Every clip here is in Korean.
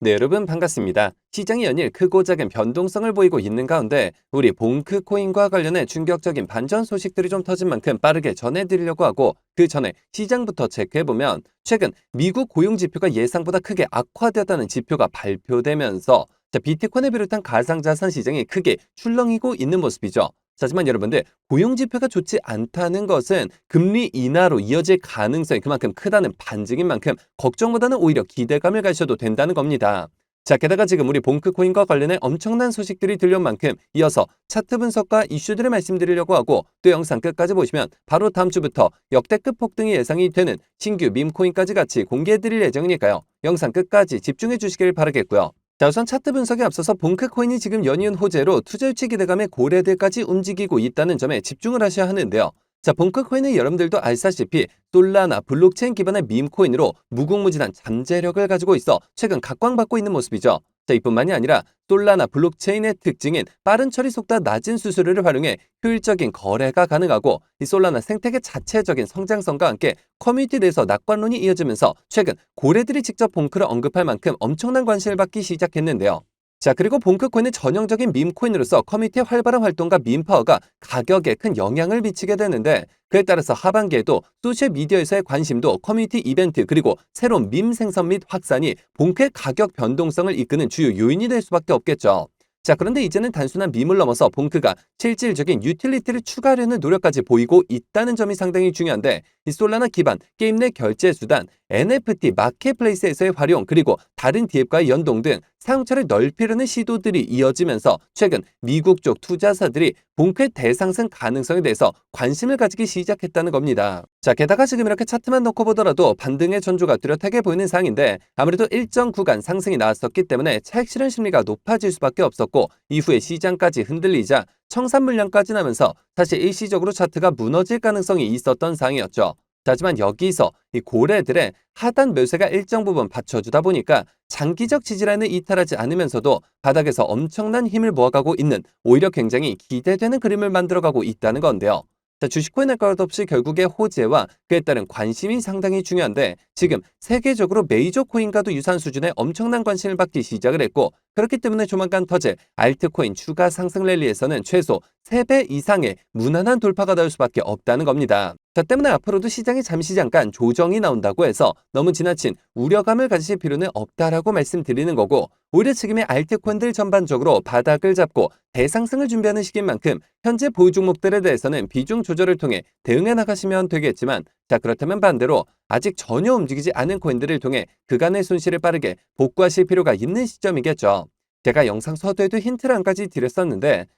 네, 여러분 반갑습니다. 시장이 연일 크고 작은 변동성을 보이고 있는 가운데 우리 봉크 코인과 관련해 충격적인 반전 소식들이 좀 터진 만큼 빠르게 전해드리려고 하고 그 전에 시장부터 체크해보면 최근 미국 고용 지표가 예상보다 크게 악화되었다는 지표가 발표되면서 자, 비트코인을 비롯한 가상자산 시장이 크게 출렁이고 있는 모습이죠. 하지만 여러분들 고용 지표가 좋지 않다는 것은 금리 인하로 이어질 가능성이 그만큼 크다는 반증인 만큼 걱정보다는 오히려 기대감을 가셔도 된다는 겁니다. 자, 게다가 지금 우리 봉크코인과 관련해 엄청난 소식들이 들려온 만큼 이어서 차트 분석과 이슈들을 말씀드리려고 하고 또 영상 끝까지 보시면 바로 다음 주부터 역대급 폭등이 예상이 되는 신규 밈코인까지 같이 공개해드릴 예정이니까요. 영상 끝까지 집중해 주시길 바라겠고요. 자, 우선 차트 분석에 앞서서 봉크코인이 지금 연이은 호재로 투자 유치 기대감의 고래들까지 움직이고 있다는 점에 집중을 하셔야 하는데요. 자, 봉크코인은 여러분들도 알다시피 솔라나 블록체인 기반의 밈코인으로 무궁무진한 잠재력을 가지고 있어 최근 각광받고 있는 모습이죠. 자, 이뿐만이 아니라 솔라나 블록체인의 특징인 빠른 처리 속도와 낮은 수수료를 활용해 효율적인 거래가 가능하고 이 솔라나 생태계 자체적인 성장성과 함께 커뮤니티 내에서 낙관론이 이어지면서 최근 고래들이 직접 봉크를 언급할 만큼 엄청난 관심을 받기 시작했는데요. 자, 그리고 봉크코인은 전형적인 밈코인으로서 커뮤니티의 활발한 활동과 밈파워가 가격에 큰 영향을 미치게 되는데 그에 따라서 하반기에도 소셜미디어에서의 관심도 커뮤니티 이벤트 그리고 새로운 밈 생성 및 확산이 봉크의 가격 변동성을 이끄는 주요 요인이 될 수밖에 없겠죠. 자, 그런데 이제는 단순한 밈을 넘어서 봉크가 실질적인 유틸리티를 추가하려는 노력까지 보이고 있다는 점이 상당히 중요한데 이 솔라나 기반 게임 내 결제 수단, NFT 마켓플레이스에서의 활용 그리고 다른 디앱과의 연동 등 사용처를 넓히려는 시도들이 이어지면서 최근 미국 쪽 투자사들이 봉크의 대상승 가능성에 대해서 관심을 가지기 시작했다는 겁니다. 자, 게다가 지금 이렇게 차트만 놓고 보더라도 반등의 전조가 뚜렷하게 보이는 상황인데 아무래도 일정 구간 상승이 나왔었기 때문에 차익 실현 심리가 높아질 수밖에 없었고 이후에 시장까지 흔들리자 청산 물량까지 나면서 사실 일시적으로 차트가 무너질 가능성이 있었던 상황이었죠. 하지만 여기서 이 고래들의 하단 매수가 일정 부분 받쳐주다 보니까 장기적 지지라인을 이탈하지 않으면서도 바닥에서 엄청난 힘을 모아가고 있는 오히려 굉장히 기대되는 그림을 만들어가고 있다는 건데요. 자, 주식코인 할것 없이 결국에 호재와 그에 따른 관심이 상당히 중요한데 지금 세계적으로 메이저 코인과도 유사한 수준의 엄청난 관심을 받기 시작을 했고 그렇기 때문에 조만간 터질 알트코인 추가 상승 랠리에서는 최소 3배 이상의 무난한 돌파가 나올 수밖에 없다는 겁니다. 자, 때문에 앞으로도 시장이 잠시 잠깐 조정이 나온다고 해서 너무 지나친 우려감을 가지실 필요는 없다라고 말씀드리는 거고 오히려 지금의 알트코인들 전반적으로 바닥을 잡고 대상승을 준비하는 시기인 만큼 현재 보유 종목들에 대해서는 비중 조절을 통해 대응해 나가시면 되겠지만 자 그렇다면 반대로 아직 전혀 움직이지 않은 코인들을 통해 그간의 손실을 빠르게 복구하실 필요가 있는 시점이겠죠. 제가 영상 서두에도 힌트를 한 가지 드렸었는데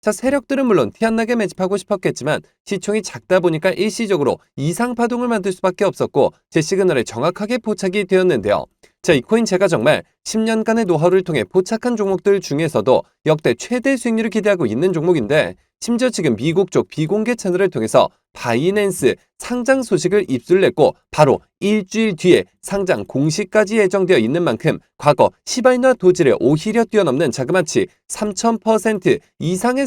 자, 세력들은 물론 티 안 나게 매집하고 싶었겠지만 시총이 작다 보니까 일시적으로 이상 파동을 만들 수밖에 없었고 제 시그널에 정확하게 포착이 되었는데요. 자, 이 코인 제가 정말 10년간의 노하우를 통해 포착한 종목들 중에서도 역대 최대 수익률을 기대하고 있는 종목인데 심지어 지금 미국 쪽 비공개 채널을 통해서 바이낸스 상장 소식을 입수했고 바로 일주일 뒤에 상장 공시까지 예정되어 있는 만큼 과거 시바이나 도지를 오히려 뛰어넘는 자그마치 3000% 이상의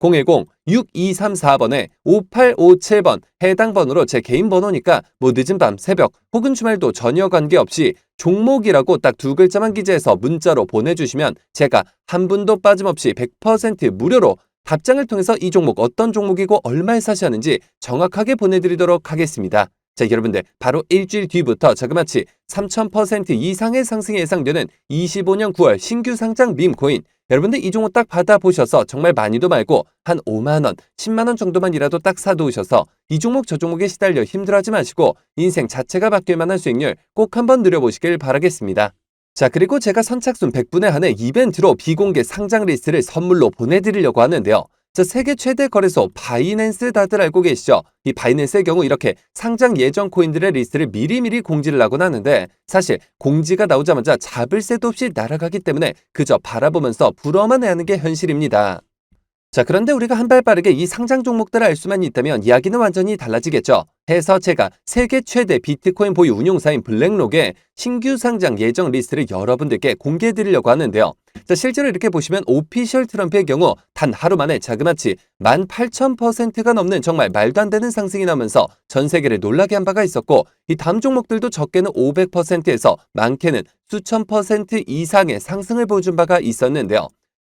010-6234번에 5857번 해당 번호로 제 개인 번호니까 뭐 늦은 밤 새벽 혹은 주말도 전혀 관계없이 종목이라고 딱 두 글자만 기재해서 문자로 보내주시면 제가 한 분도 빠짐없이 100% 무료로 답장을 통해서 이 종목 어떤 종목이고 얼마에 사시하는지 정확하게 보내드리도록 하겠습니다. 자, 여러분들 바로 일주일 뒤부터 자그마치 3000% 이상의 상승이 예상되는 25년 9월 신규 상장 밈코인 여러분들 이 종목 딱 받아보셔서 정말 많이도 말고 한 5만원, 10만원 정도만이라도 딱 사두셔서 이 종목 저 종목에 시달려 힘들어하지 마시고 인생 자체가 바뀔 만한 수익률 꼭 한번 누려보시길 바라겠습니다. 자, 그리고 제가 선착순 100분에 한해 이벤트로 비공개 상장 리스트를 선물로 보내드리려고 하는데요. 자, 세계 최대 거래소 바이낸스 다들 알고 계시죠? 이 바이낸스의 경우 이렇게 상장 예정 코인들의 리스트를 미리미리 공지를 하곤 하는데 사실 공지가 나오자마자 잡을 새도 없이 날아가기 때문에 그저 바라보면서 부러워만 해야 하는 게 현실입니다. 자, 그런데 우리가 한 발 빠르게 이 상장 종목들을 알 수만 있다면 이야기는 완전히 달라지겠죠. 해서 제가 세계 최대 비트코인 보유 운용사인 블랙록의 신규 상장 예정 리스트를 여러분들께 공개해 드리려고 하는데요. 자, 실제로 이렇게 보시면 오피셜 트럼프의 경우 단 하루 만에 자그마치 18,000%가 넘는 정말 말도 안 되는 상승이 나면서 전 세계를 놀라게 한 바가 있었고 이 다음 종목들도 적게는 500%에서 많게는 수천 퍼센트 이상의 상승을 보여준 바가 있었는데요.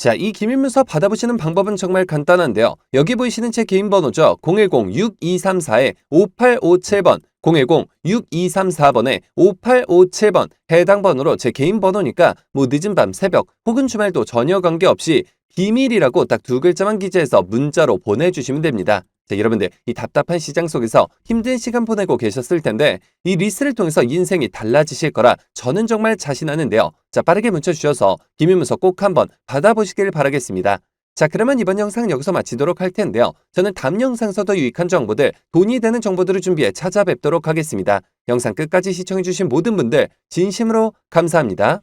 자, 이 기밀문서 받아보시는 방법은 정말 간단한데요. 여기 보이시는 제 개인 번호죠. 010-6234-5857번 010-6234번에 5857번 해당 번호로 제 개인 번호니까 뭐 늦은 밤 새벽 혹은 주말도 전혀 관계없이 비밀이라고 딱 두 글자만 기재해서 문자로 보내주시면 됩니다. 자, 여러분들 이 답답한 시장 속에서 힘든 시간 보내고 계셨을 텐데 이 리스트를 통해서 인생이 달라지실 거라 저는 정말 자신하는데요. 자, 빠르게 문자 주셔서 기밀문서 꼭 한번 받아보시길 바라겠습니다. 자, 그러면 이번 영상 여기서 마치도록 할 텐데요. 저는 다음 영상에서 더 유익한 정보들, 돈이 되는 정보들을 준비해 찾아뵙도록 하겠습니다. 영상 끝까지 시청해주신 모든 분들 진심으로 감사합니다.